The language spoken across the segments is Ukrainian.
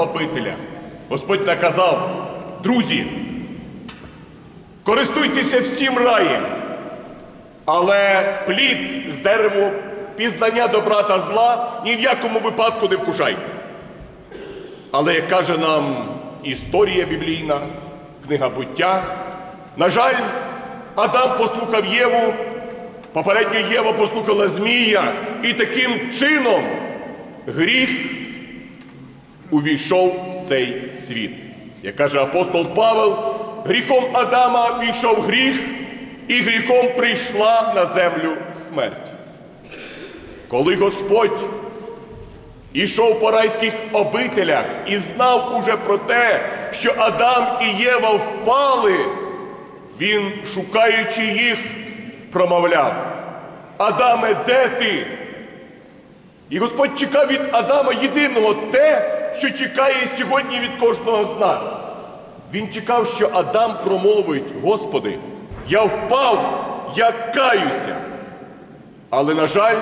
обителях. Господь наказав, друзі, користуйтеся всім раєм, але плід з дереву пізнання добра та зла ні в якому випадку не вкушайте. Але як каже нам історія біблійна, книга буття, на жаль, Адам послухав Єву, попередньо Єва послухала Змія, і таким чином гріх увійшов в цей світ. Як каже апостол Павел, гріхом Адама війшов гріх, і гріхом прийшла на землю смерть. Коли Господь ішов по райських обителях і знав уже про те, що Адам і Єва впали, він, шукаючи їх, промовляв: Адаме, де ти? І Господь чекав від Адама єдиного те, що чекає сьогодні від кожного з нас. Він чекав, що Адам промовить: Господи, я впав, я каюся. Але, на жаль,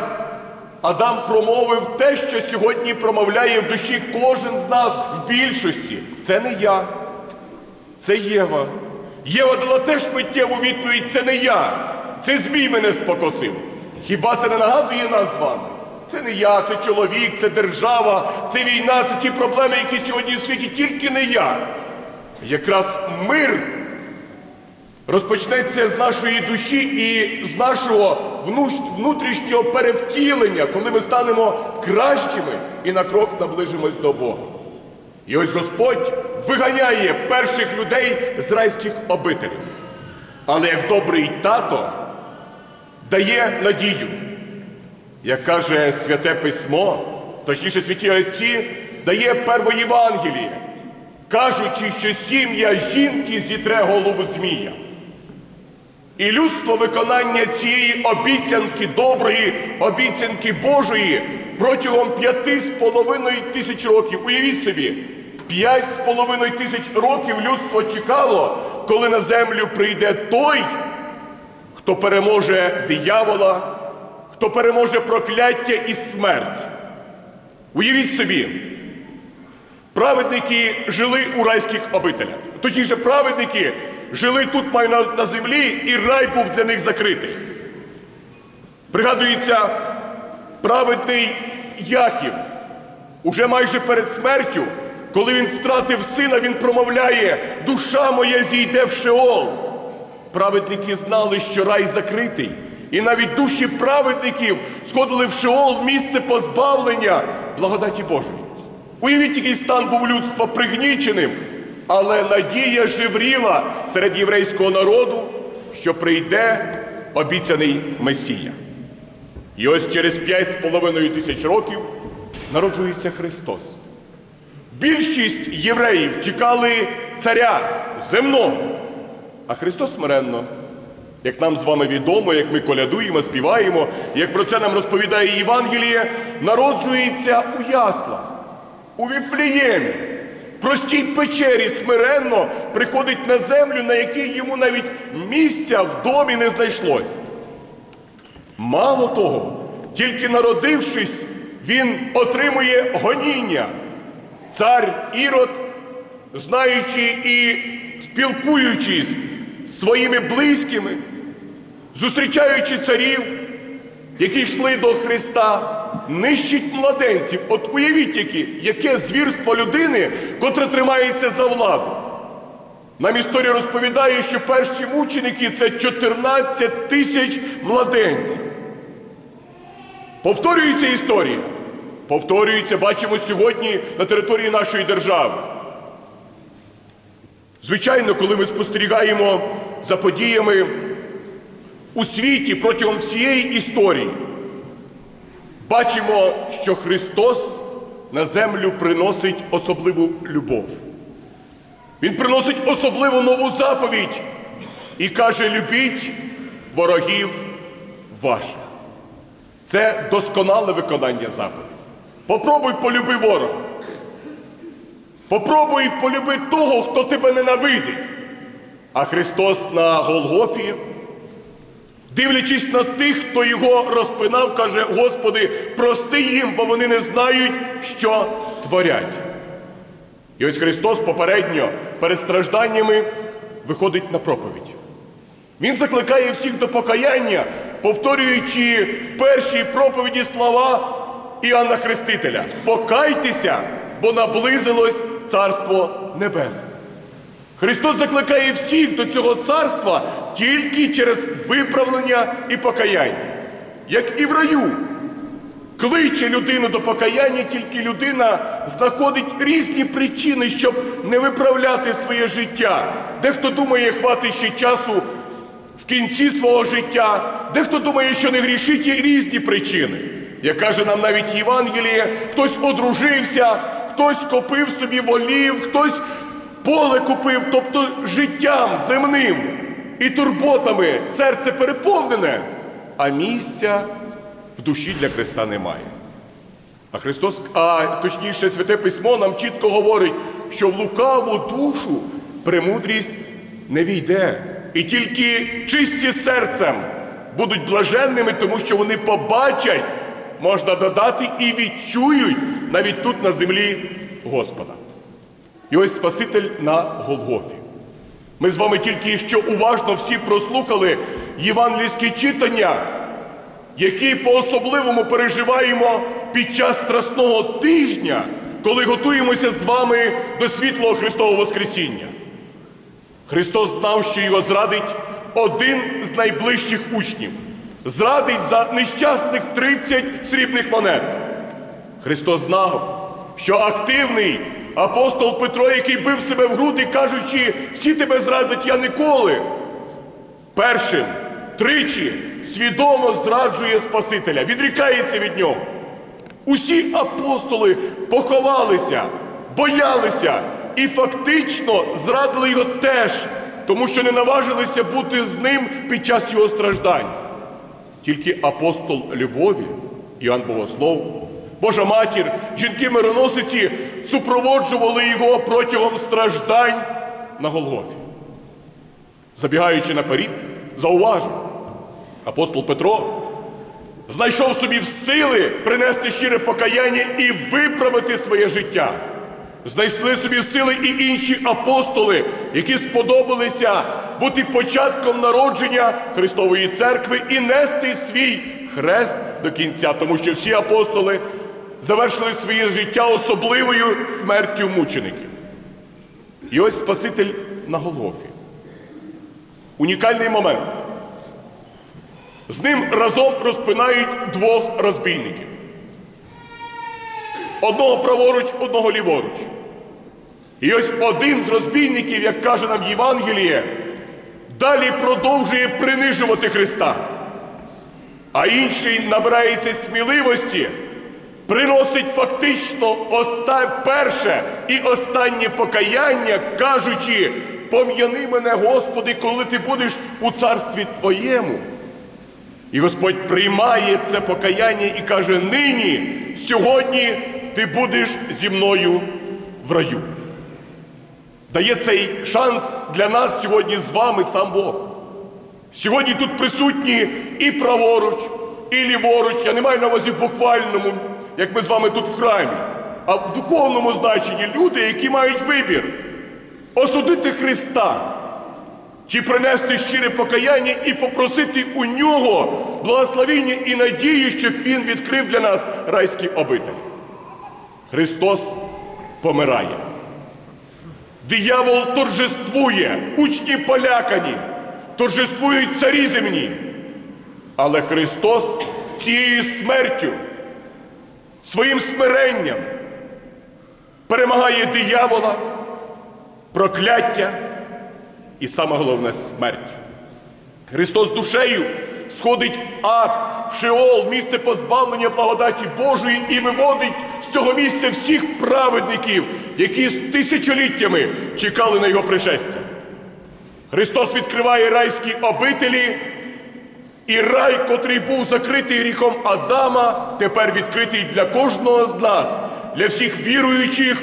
Адам промовив те, що сьогодні промовляє в душі кожен з нас в більшості. Це не я, це Єва. Єва дала теж миттєву відповідь: це не я, це Змій мене спокосив. Хіба це не нагадує нас з вами? Це не я, це чоловік, це держава, це війна, це ті проблеми, які сьогодні в світі тільки не я. Якраз мир розпочнеться з нашої душі і з нашого внутрішнього перевтілення, коли ми станемо кращими і на крок наближимось до Бога. І ось Господь виганяє перших людей з райських обителів. Але як добрий тато дає надію, як каже Святе Письмо, точніше святі Отці, дає перво Євангеліє, кажучи, що сім'я жінки зітре голову Змія. І людство виконання цієї обіцянки доброї, обіцянки Божої протягом п'яти з половиною тисяч років. Уявіть собі, п'ять з половиною тисяч років людство чекало, коли на землю прийде той, хто переможе диявола, хто переможе прокляття і смерть. Уявіть собі, праведники жили у райських обителях. Точніше, праведники жили тут маю на, на землі, і рай був для них закритий. Пригадується, праведний Яків, уже майже перед смертю, коли він втратив сина, він промовляє: душа моя зійде в Шеол. Праведники знали, що рай закритий, і навіть душі праведників сходили в Шеол місце позбавлення благодаті Божої. Уявіть, який стан був людства пригніченим, але надія живріла серед єврейського народу, що прийде обіцяний Месія. І ось через п'ять з половиною тисяч років народжується Христос. Більшість євреїв чекали царя земного, а Христос смиренно, як нам з вами відомо, як ми колядуємо, співаємо, як про це нам розповідає Євангеліє, народжується у яслах, у Віфліємі, в простій печері смиренно приходить на землю, на якій йому навіть місця в домі не знайшлося. Мало того, тільки народившись, він отримує гоніння. Цар Ірод, знаючи і спілкуючись своїми близькими, зустрічаючи царів, які йшли до Христа, нищить младенців. От уявіть, які, яке звірство людини, котре тримається за владу. Нам історія розповідає, що перші мученики це 14 тисяч младенців. Повторюється історія. Повторюється, бачимо сьогодні на території нашої держави. Звичайно, коли ми спостерігаємо за подіями у світі протягом всієї історії, бачимо, що Христос на землю приносить особливу любов. Він приносить особливу нову заповідь і каже: любіть ворогів ваших. Це досконале виконання заповіді. Попробуй полюби ворога. Попробуй полюби того, хто тебе ненавидить. А Христос на Голгофі, дивлячись на тих, хто його розпинав, каже: Господи, прости їм, бо вони не знають, що творять. І ось Христос попередньо перед стражданнями виходить на проповідь. Він закликає всіх до покаяння, повторюючи в першій проповіді слова Іоанна Хрестителя: Покайтеся, бо наблизилось Царство Небесне. Христос закликає всіх до цього царства тільки через виправлення і покаяння, як і в раю. Кличе людину до покаяння, тільки людина знаходить різні причини, щоб не виправляти своє життя. Дехто думає, хватить ще часу в кінці свого життя, дехто думає, що не грішить, є різні причини. Як каже нам навіть Євангеліє, хтось одружився, хтось купив собі волів, хтось поле купив, тобто життям земним і турботами серце переповнене, а місця в душі для Христа немає. А Христос, а точніше, Святе Письмо нам чітко говорить, що в лукаву душу премудрість не війде. І тільки чисті серцем будуть блаженними, тому що вони побачать, можна додати, і відчують навіть тут на землі Господа. І ось Спаситель на Голгофі. Ми з вами тільки що уважно всі прослухали євангельські читання, які по-особливому переживаємо під час страсного тижня, коли готуємося з вами до світлого Христового Воскресіння. Христос знав, що його зрадить один з найближчих учнів. Зрадить за нещасних 30 срібних монет. Христос знав, що активний апостол Петро, який бив себе в груди, кажучи, всі тебе зрадять, я ніколи. Першим тричі свідомо зраджує Спасителя, відрікається від нього. Усі апостоли поховалися, боялися і фактично зрадили його теж, тому що не наважилися бути з ним під час його страждань. Тільки апостол любові, Іоанн Богослов, Божа матір, жінки-мироносиці супроводжували його протягом страждань на Голгофі. Забігаючи наперед, зауважу, апостол Петро знайшов собі в сили принести щире покаяння і виправити своє життя. Знайшли собі сили і інші апостоли, які сподобалися бути початком народження Христової церкви і нести свій хрест до кінця, тому що всі апостоли завершили своє життя особливою смертю мучеників. І ось Спаситель на Голгофі. Унікальний момент. З ним разом розпинають двох розбійників. Одного праворуч, одного ліворуч. І ось один з розбійників, як каже нам Євангеліє, далі продовжує принижувати Христа. А інший набирається сміливості, приносить фактично оста... перше і останнє покаяння, кажучи, пом'яни мене, Господи, коли ти будеш у царстві Твоєму. І Господь приймає це покаяння і каже: нині, сьогодні ти будеш зі мною в раю. Дає цей шанс для нас сьогодні з вами сам Бог. Сьогодні тут присутні і праворуч, і ліворуч. Я не маю на увазі в буквальному, як ми з вами тут в храмі, а в духовному значенні люди, які мають вибір осудити Христа чи принести щире покаяння і попросити у нього благословіння і надію, щоб Він відкрив для нас райські обителі. Христос помирає. Диявол торжествує, учні полякані, торжествують царі земні. Але Христос цією смертю, своїм смиренням перемагає диявола, прокляття і саме головне смерть. Христос душею сходить в ад, в Шеол, місце позбавлення благодаті Божої, і виводить з цього місця всіх праведників, які з тисячоліттями чекали на його пришестя. Христос відкриває райські обителі, і рай, котрий був закритий гріхом Адама, тепер відкритий для кожного з нас, для всіх віруючих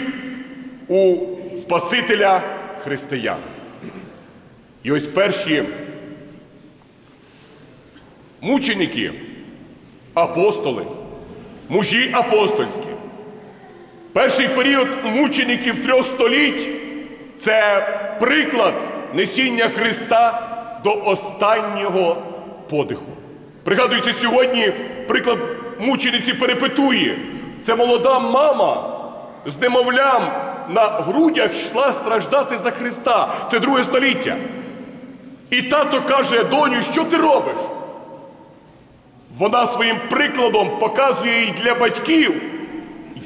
у Спасителя Християн. І ось перші мученики, апостоли, мужі апостольські, Перший період мучеників трьох століть це приклад несіння Христа до останнього подиху. Пригадується сьогодні приклад мучениці перепитує. Це молода мама з немовлям на грудях йшла страждати за Христа. Це друге століття. І тато каже, доню, що ти робиш? Вона своїм прикладом показує і для батьків,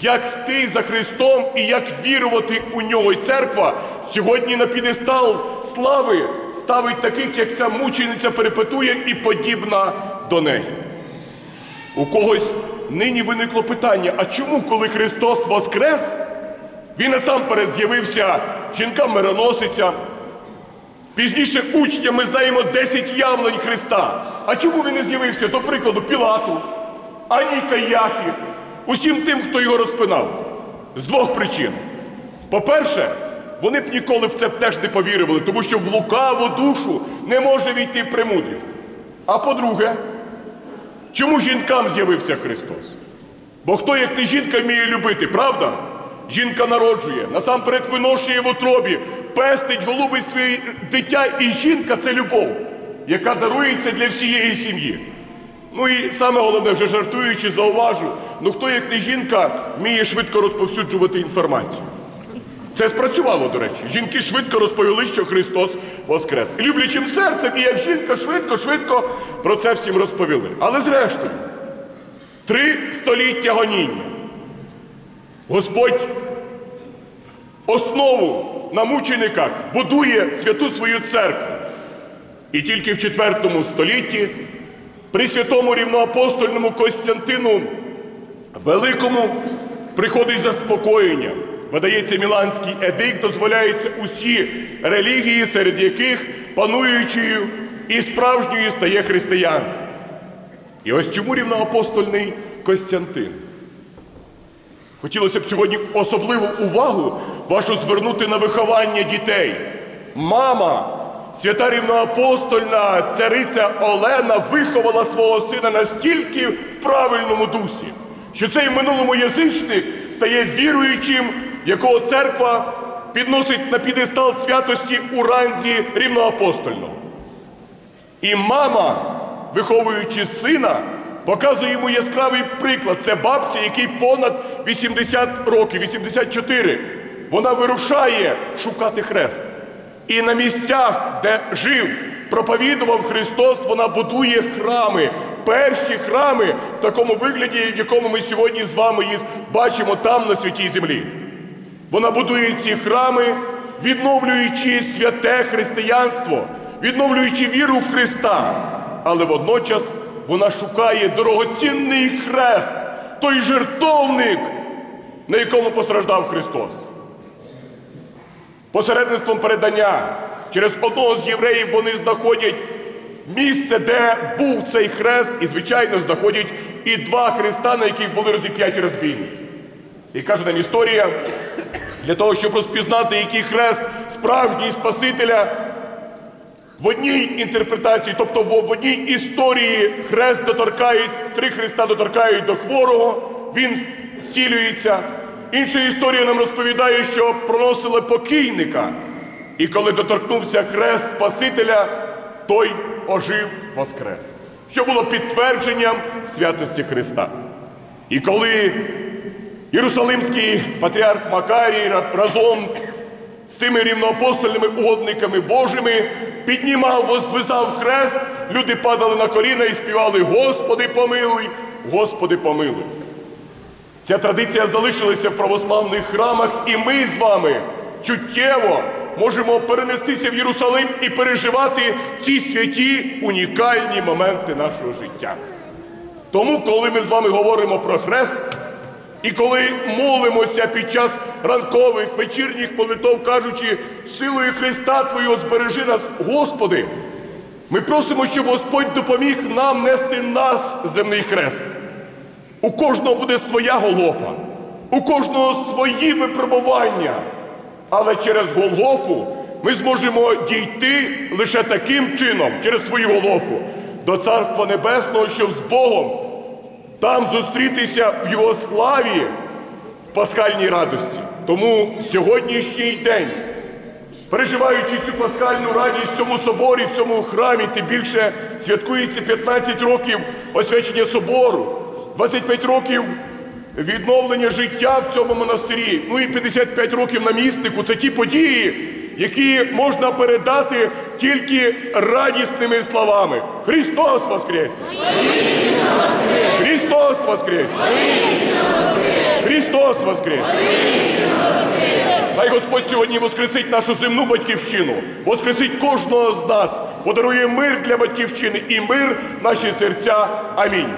як ти за Христом і як вірувати у нього. І церква сьогодні на підестал слави ставить таких, як ця мучениця перепитує і подібна до неї. У когось нині виникло питання: а чому, коли Христос воскрес, він насамперед з'явився жінкам-мироносицям, Пізніше учням ми знаємо 10 явлень Христа. А чому він не з'явився, до прикладу, Пілату, ані Каяфі, усім тим, хто його розпинав? З двох причин. По-перше, вони б ніколи в це теж не повірили, тому що в лукаву душу не може війти премудрість. А по-друге, чому жінкам з'явився Христос? Бо хто, як не жінка, вміє любити, правда? Жінка народжує, насамперед виношує в утробі, пестить, голубить своє дитя, і жінка це любов, яка дарується для всієї сім'ї. Ну і саме головне, вже жартуючи, зауважу, ну хто, як не жінка, вміє швидко розповсюджувати інформацію. Це спрацювало, до речі. Жінки швидко розповіли, що Христос Воскрес. І люблячим серцем, і як жінка швидко-швидко про це всім розповіли. Але зрештою, три століття гоніння. Господь основу на мучениках будує святу свою церкву. І тільки в IV столітті при святому рівноапостольному Костянтину Великому приходить заспокоєння. Видається Міланський едикт, дозволяється усі релігії, серед яких пануючою і справжньою стає християнство. І ось чому рівноапостольний Костянтин? Хотілося б сьогодні особливу увагу вашу звернути на виховання дітей. Мама, свята рівноапостольна цариця Олена виховала свого сина настільки в правильному дусі, що цей в минулому язичник стає віруючим, якого церква підносить на підестал святості у ранзі рівноапостольного. І мама, виховуючи сина, показує йому яскравий приклад. Це бабця, який понад 80 років, 84. Вона вирушає шукати хрест. І на місцях, де жив, проповідував Христос, вона будує храми. Перші храми в такому вигляді, в якому ми сьогодні з вами їх бачимо там, на святій землі. Вона будує ці храми, відновлюючи святе християнство, відновлюючи віру в Христа. Але водночас вона шукає дорогоцінний хрест, той жертовник, на якому постраждав Христос. Посередництвом передання через одного з євреїв вони знаходять місце, де був цей хрест, і, звичайно, знаходять і два хреста, на яких були розіп'яті розбійники. І каже нам історія, для того, щоб розпізнати, який хрест справжній Спасителя, в одній інтерпретації, тобто в одній історії хрест доторкають, три хреста доторкають до хворого, він зцілюється. Інша історія нам розповідає, що проносили покійника. І коли доторкнувся хрест Спасителя, той ожив воскрес. Що було підтвердженням святості Христа. І коли Єрусалимський патріарх Макарій разом з тими рівноапостольними угодниками Божими піднімав, воздвизав хрест, люди падали на коліна і співали Господи помилуй, Господи помилуй. Ця традиція залишилася в православних храмах, і ми з вами чуттєво можемо перенестися в Єрусалим і переживати ці святі унікальні моменти нашого життя. Тому, коли ми з вами говоримо про хрест, і коли молимося під час ранкових вечірніх молитов, кажучи, силою Христа Твого збережи нас, Господи, ми просимо, щоб Господь допоміг нам нести нас земний хрест. У кожного буде своя Голгофа, у кожного свої випробування. Але через Голгофу ми зможемо дійти лише таким чином, через свою Голгофу, до Царства Небесного, щоб з Богом там зустрітися в Його славі пасхальній радості. Тому сьогоднішній день, переживаючи цю пасхальну радість в цьому соборі, в цьому храмі, тим більше святкується 15 років освячення собору, 25 років відновлення життя в цьому монастирі, ну і 55 років на містику. Це ті події, які можна передати тільки радісними словами. Христос Воскрес! Христос Воскрес! Христос Воскрес! Хай Господь сьогодні воскресить нашу земну батьківщину, воскресить кожного з нас, подарує мир для батьківщини і мир наші серця. Амінь.